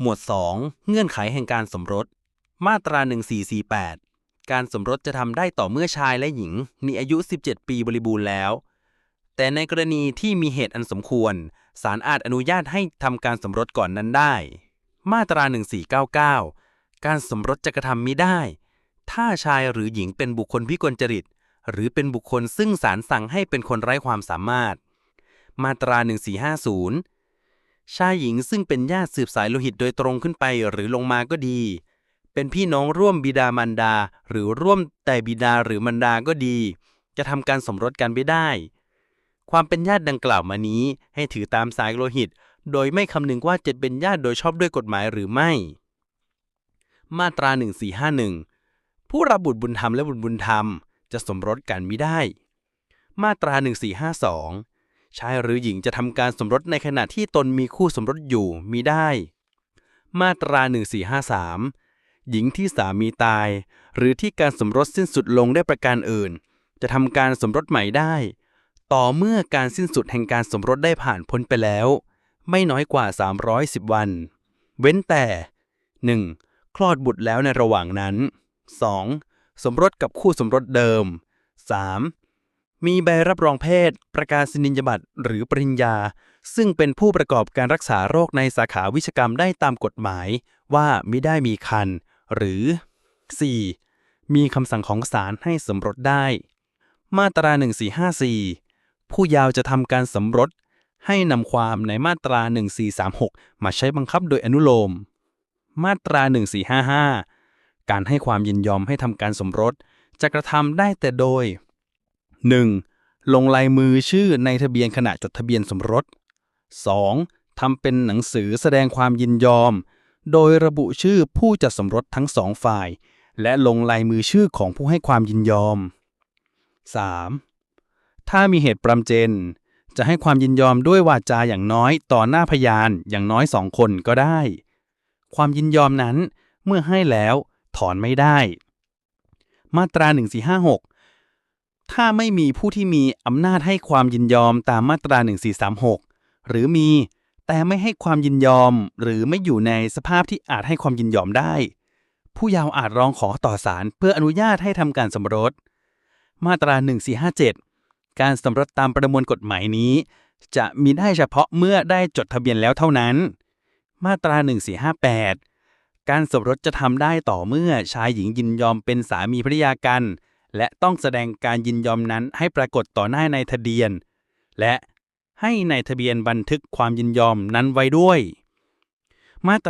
หมวด 2 เงื่อนไขแห่งการสมรส มาตรา 1448 การสมรสจะทำได้ต่อเมื่อชายและหญิง มีอายุ 17 ปีบริบูรณ์แล้ว แต่ในกรณีที่มีเหตุอันสมควร ศาลอาจอนุญาตให้ทำการสมรสก่อนนั้นได้ มาตรา 1499 การสมรสจะกระทำมิได้ ถ้าชายหรือหญิงเป็นบุคคลพิกลจริต หรือเป็นบุคคลซึ่งศาลสั่งให้เป็นคนไร้ความสามารถ มาตรา 1450 ชายหญิงซึ่งเป็นญาติสืบสายโลหิตโดยตรงขึ้นไปหรือลงมาก็ดี เป็นพี่น้องร่วมบิดามารดา หรือร่วมแต่บิดาหรือมารดาก็ดี จะทำการสมรสกันไม่ได้ ความเป็นญาติดังกล่าวมานี้ให้ถือตามสายโลหิต โดยไม่คำนึงว่าจะเป็นญาติโดยชอบด้วยกฎหมายหรือไม่ มาตรา 1451 ผู้รับบุตรบุญธรรมและบุตรบุญธรรม จะสมรสกันไมิได้ มาตรา 1452 ชายหรือหญิงจะทำการสมรสในขณะที่ตนมีคู่สมรสอยู่มิได้ มาตรา 1453 หญิงที่สามีตาย หรือที่การสมรสสิ้นสุดลงได้ประการอื่น จะทำการสมรสใหม่ได้ ต่อเมื่อการสิ้นสุดแห่งการสมรสได้ผ่านพ้นไปแล้ว ไม่น้อยกว่า 310 วัน เว้นแต่ 1. คลอดบุตรแล้วในระหว่างนั้น 2. สมรสกับคู่สมรสเดิม 3. มีใบรับรองเพศประกาศนียบัตรหรือปริญญา ซึ่งเป็นผู้ประกอบการรักษาโรคในสาขาวิชกรรมได้ตามกฎหมาย ว่ามิได้มีคัน หรือ 4. มีคำสั่งของศาลให้สมรสได้ มาตรา 1454 ผู้ยาวจะทำการสมรส ให้นำความในมาตรา 1436 มาใช้บังคับโดยอนุโลม มาตรา 1455 การให้ความยินยอมให้ทำการสมรสจะกระทำได้แต่โดย 1. ลงลายมือชื่อในทะเบียนขณะจดทะเบียนสมรส 2. ทำเป็นหนังสือแสดงความยินยอม โดยระบุชื่อผู้จัดสมรสทั้งสองฝ่าย และลงลายมือชื่อของผู้ให้ความยินยอม 3. ถ้ามีเหตุปรำเจน จะให้ความยินยอมด้วยวาจาอย่างน้อยต่อหน้าพยานอย่างน้อยสองคนก็ได้ ความยินยอมนั้นเมื่อให้แล้วถอนไม่ได้ มาตรา 1456 ถ้าไม่มีผู้ที่มีอำนาจให้ความยินยอมตามมาตรา 1436 หรือมี แต่ไม่ให้ความยินยอม หรือไม่อยู่ในสภาพที่อาจให้ความยินยอมได้ ผู้ยาวอาจร้องขอต่อศาลเพื่ออนุญาตให้ทำการสมรส มาตรา 1457 การสมรสตามประมวลกฎหมายนี้ จะมีได้เฉพาะเมื่อได้จดทะเบียนแล้วเท่านั้น มาตรา 1458 การสมรสจะทำได้ต่อเมื่อชายหญิงยินยอมเป็นสามีภริยากัน และต้องแสดงการยินยอมนั้นให้ปรากฏต่อหน้าในทะเบียน และให้ในทะเบียนบันทึกความยินยอมนั้นไว้ด้วย มาตร